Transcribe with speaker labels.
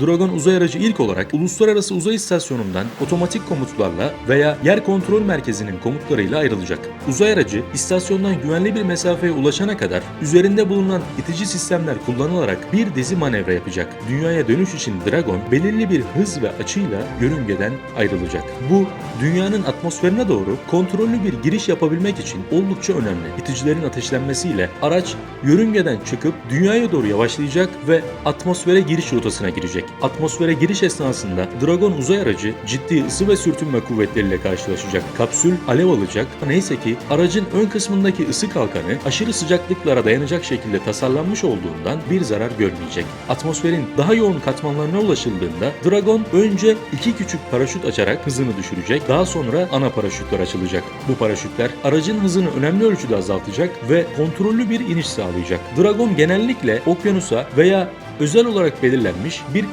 Speaker 1: Dragon uzay aracı ilk olarak Uluslararası Uzay İstasyonu'ndan otomatik komutlarla veya yer kontrol merkezinin komutlarıyla ayrılacak. Uzay aracı istasyondan güvenli bir mesafeye ulaşana kadar üzerinde bulunan itici sistemler kullanılarak bir dizi manevra yapacak. Dünyaya dönüş için Dragon belirli bir hız ve açıyla yörüngeden ayrılacak. Bu dünyanın atmosferine doğru kontrollü bir giriş yapabilmek için oldukça önemli. İticilerin ateşlenmesiyle araç yörüngeden çıkıp dünyaya doğru yavaşlayacak ve atmosfere giriş rotasına girecek. Atmosfere giriş esnasında Dragon uzay aracı ciddi ısı ve sürtünme kuvvetleriyle karşılaşacak. Kapsül alev alacak. Neyse ki aracın ön kısmındaki ısı kalkanı aşırı sıcaklıklara dayanacak şekilde tasarlanmış olduğundan bir zarar görmeyecek. Atmosferin daha yoğun katmanlarına ulaşıldığında Dragon önce iki küçük paraşüt açarak hızını düşürecek. Daha sonra ana paraşütler açılacak. Bu paraşütler aracın hızını önemli ölçüde azaltacak ve kontrollü bir iniş sağlayacak. Dragon genellikle okyanusa veya özel olarak belirlenmiş bir